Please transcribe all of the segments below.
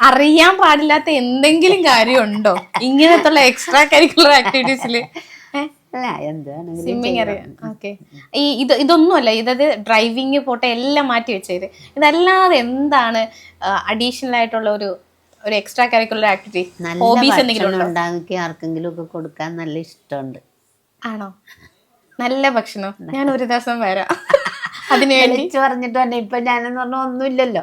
അറിയാൻ പാടില്ലാത്ത എന്തെങ്കിലും കാര്യമുണ്ടോ? ഇങ്ങനത്തുള്ള എക്സ്ട്രാ കരിക്കുലർ ആക്ടിവിറ്റീസിൽ എന്താണെങ്കിലും സ്വിമ്മിങ് അറിയാം ഓക്കെ ഈ ഇത് ഇതൊന്നുമല്ല ഇതത് ഡ്രൈവിങ് പോട്ടെ എല്ലാം മാറ്റി വെച്ചത് ഇതല്ലാതെ എന്താണ് അഡീഷണൽ ആയിട്ടുള്ള ഒരു ഒരു എക്സ്ട്രാ കരിക്കുലർ ആക്ടിവിറ്റി ഹോബീസ് എന്തെങ്കിലും ഉണ്ടോ? ഉണ്ടാക്കി ആർക്കെങ്കിലും ഒക്കെ കൊടുക്കാൻ നല്ല ഇഷ്ടമുണ്ട്. ആണോ? നല്ല ഭക്ഷണം. ഞാൻ ഒരു ദിവസം വരാം. അതിന് വിളിച്ചു പറഞ്ഞിട്ട് തന്നെ ഇപ്പൊ ഞാനെന്ന് പറഞ്ഞ ഒന്നുമില്ലല്ലോ.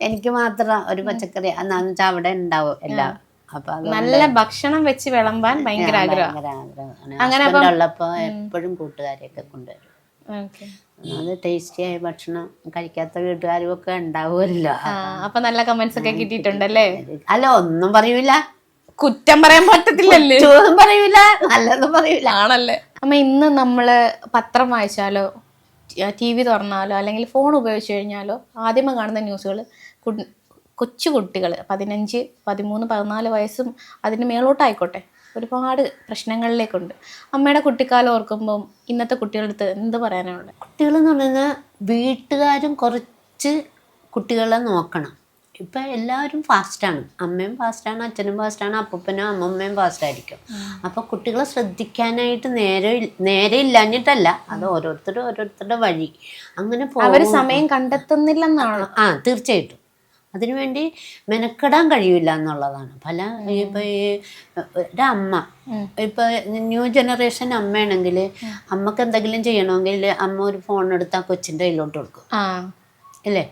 എനിക്ക് മാത്രം ഒരു പച്ചക്കറി എന്നാന്ന് വെച്ചാൽ അവിടെ ഉണ്ടാവും എല്ലാം. നല്ല ഭക്ഷണം വെച്ച് വിളമ്പാൻ ഭയങ്കര ആഗ്രഹം. അങ്ങനെ ഉള്ളപ്പോ എപ്പോഴും കൂട്ടുകാരെയൊക്കെ കൊണ്ടുവരും. അത് ടേസ്റ്റിയായ ഭക്ഷണം കഴിക്കാത്ത വീട്ടുകാരും ഒക്കെ ഉണ്ടാവുമല്ലോ. അപ്പൊ നല്ല കമന്റ്സ് ഒക്കെ കിട്ടിയിട്ടുണ്ടല്ലേ? അല്ല ഒന്നും പറയൂല. കുറ്റം പറയാൻ പറ്റത്തില്ലല്ലേ? ചോദ്യം പറയൂല നല്ലതും പറയൂല. ആണല്ലേ? അമ്മ ഇന്ന് നമ്മൾ പത്രം വായിച്ചാലോ ടി വി തുറന്നാലോ അല്ലെങ്കിൽ ഫോൺ ഉപയോഗിച്ച് കഴിഞ്ഞാലോ ആദ്യമേ കാണുന്ന ന്യൂസുകൾ കൊച്ചു കുട്ടികൾ പതിനഞ്ച് പതിമൂന്ന് പതിനാല് വയസ്സും അതിന് മേളോട്ടായിക്കോട്ടെ. ഒരുപാട് പ്രശ്നങ്ങളിലേക്കുണ്ട്. അമ്മയുടെ കുട്ടിക്കാലം ഓർക്കുമ്പം ഇന്നത്തെ കുട്ടികളുടെ അടുത്ത് എന്ത് പറയാനാണ് കുട്ടികളെന്ന് പറഞ്ഞാൽ പറയുന്നത് വീട്ടുകാരും കുറച്ച് കുട്ടികളെ നോക്കണം. ഇപ്പം എല്ലാവരും ഫാസ്റ്റാണ് അമ്മയും ഫാസ്റ്റാണ് അച്ഛനും ഫാസ്റ്റാണ് അപ്പനും അമ്മമ്മയും ഫാസ്റ്റായിരിക്കും അപ്പോൾ കുട്ടികളെ ശ്രദ്ധിക്കാനായിട്ട് നേരെ നേരെ ഇല്ലാഞ്ഞിട്ടല്ല അത് ഓരോരുത്തരും ഓരോരുത്തരുടെ വഴി. അങ്ങനെ അവർ സമയം കണ്ടെത്തുന്നില്ലെന്നാണ്. ആ തീർച്ചയായിട്ടും. അതിനുവേണ്ടി മെനക്കെടാൻ കഴിയില്ല എന്നുള്ളതാണ്. പല ഇപ്പൊ ഈ ഒരമ്മ ഇപ്പൊ ന്യൂ ജനറേഷൻ അമ്മയാണെങ്കിൽ അമ്മയ്ക്ക് എന്തെങ്കിലും ചെയ്യണമെങ്കിൽ അമ്മ ഒരു ഫോൺ എടുത്ത് ആ കൊച്ചിന്റെ കയ്യിലോട്ട് കൊടുക്കും. അല്ലേ?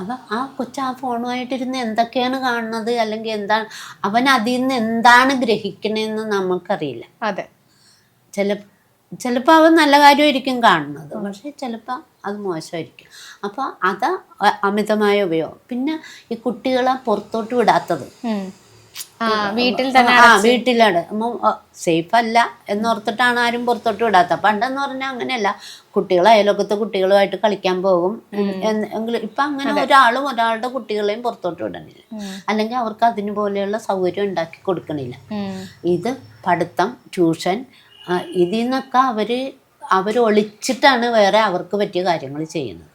അപ്പൊ ആ കൊച്ചു ആ ഫോണുമായിട്ടിരുന്ന് എന്തൊക്കെയാണ് കാണുന്നത്? അല്ലെങ്കിൽ എന്താണ്? അവൻ അതിൽ നിന്ന് എന്താണ് ഗ്രഹിക്കണതെന്ന് നമുക്കറിയില്ല അതെ. ചില ചിലപ്പോൾ അവൻ നല്ല കാര്യമായിരിക്കും കാണുന്നത്. പക്ഷേ ചിലപ്പോൾ അത് മോശമായിരിക്കും. അപ്പോൾ അത് അമിതമായ ഉപയോഗം. പിന്നെ ഈ കുട്ടികളെ പുറത്തോട്ട് വിടാത്തത്. വീട്ടിൽ തന്നെ ആ വീട്ടിലാണ്. സേഫ് അല്ല എന്നോർത്തിട്ടാണ് ആരും പുറത്തോട്ട് വിടാത്ത. പണ്ടെന്ന് പറഞ്ഞാൽ അങ്ങനെയല്ല. കുട്ടികൾ അയലോക്കത്തെ കുട്ടികളുമായിട്ട് കളിക്കാൻ പോകും. എങ്കിലും ഇപ്പൊ അങ്ങനെ ഒരാളും ഒരാളുടെ കുട്ടികളെയും പുറത്തോട്ട് വിടണില്ല. അല്ലെങ്കിൽ അവർക്ക് അതിന് പോലെയുള്ള സൗകര്യം ഉണ്ടാക്കി കൊടുക്കണില്ല. ഇത് പഠിത്തം ട്യൂഷൻ ഇതിൽ നിന്നൊക്കെ അവർ അവർ ഒളിച്ചിട്ടാണ് വേറെ അവർക്ക് പറ്റിയ കാര്യങ്ങൾ ചെയ്യുന്നത്.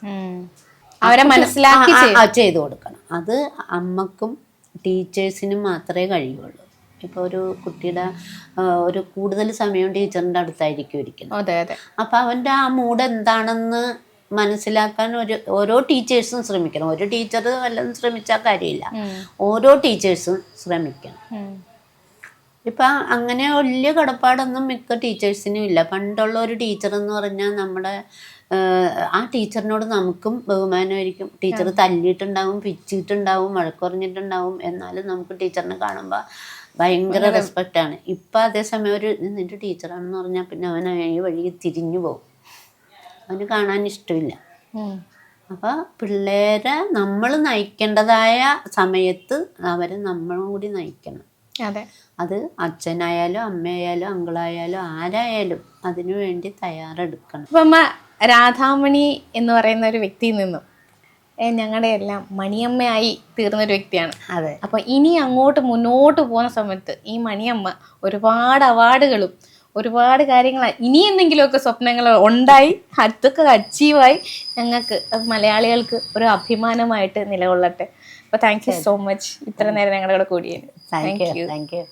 അവരെ മനസ്സിലാക്കി ചെയ്തു കൊടുക്കണം. അത് അമ്മക്കും ടീച്ചേഴ്സിനും മാത്രമേ കഴിയുള്ളൂ. ഇപ്പോൾ ഒരു കുട്ടിയുടെ ഒരു കൂടുതൽ സമയം ടീച്ചറിന്റെ അടുത്തായിരിക്കും ഇരിക്കുന്നത്. അതെ അതെ. അപ്പം അവന്റെ ആ മൂഡ് എന്താണെന്ന് മനസ്സിലാക്കാൻ ഒരു ഓരോ ടീച്ചേഴ്സും ശ്രമിക്കണം. ഒരു ടീച്ചർ വല്ലതും ശ്രമിച്ചാൽ കാര്യമില്ല. ഓരോ ടീച്ചേഴ്സും ശ്രമിക്കണം. ഇപ്പം അങ്ങനെ വലിയ കടപ്പാടൊന്നും മിക്ക ടീച്ചേഴ്സിനും ഇല്ല. പണ്ടുള്ള ഒരു ടീച്ചർ എന്ന് പറഞ്ഞാൽ നമ്മുടെ ആ ടീച്ചറിനോട് നമുക്കും ബഹുമാനമായിരിക്കും. ടീച്ചർ തല്ലിയിട്ടുണ്ടാവും പിച്ചിട്ടുണ്ടാവും മഴക്കുറഞ്ഞിട്ടുണ്ടാവും എന്നാലും നമുക്ക് ടീച്ചറിനെ കാണുമ്പോൾ ഭയങ്കര റെസ്പെക്റ്റ് ആണ് ഇപ്പം അതേസമയം ഒരു "ഇത് നിന്റെ ടീച്ചറാണെന്ന് പറഞ്ഞാൽ പിന്നെ അവൻ ഈ വഴി തിരിഞ്ഞു പോകും. അവന് കാണാൻ ഇഷ്ടമില്ല. അപ്പൊ അപ്പോൾ പിള്ളേരെ നമ്മൾ നയിക്കേണ്ടതായ സമയത്ത് അവരെ നമ്മളും കൂടി നയിക്കണം. അതെ. അത് അച്ഛനായാലും അമ്മയായാലും അങ്കിളായാലും ആരായാലും അതിനു വേണ്ടി തയ്യാറെടുക്കണം. അപ്പം അമ്മ രാധാമണി എന്ന് പറയുന്ന ഒരു വ്യക്തിയിൽ നിന്നും ഞങ്ങളുടെ എല്ലാം മണിയമ്മയായി തീർന്ന ഒരു വ്യക്തിയാണ്. അതെ. അപ്പൊ ഇനി അങ്ങോട്ട് മുന്നോട്ട് പോകുന്ന സമയത്ത് ഈ മണിയമ്മ ഒരുപാട് അവാർഡുകളും ഒരുപാട് കാര്യങ്ങൾ ഇനി എന്തെങ്കിലുമൊക്കെ സ്വപ്നങ്ങൾ ഉണ്ടായി അതൊക്കെ അച്ചീവായി ഞങ്ങൾക്ക് മലയാളികൾക്ക് ഒരു അഭിമാനമായിട്ട് നിലകൊള്ളട്ടെ. അപ്പോൾ താങ്ക് യു സോ മച്ച് ഇത്ര നേരം ഞങ്ങളുടെ കൂടെ താങ്ക് യു താങ്ക് യു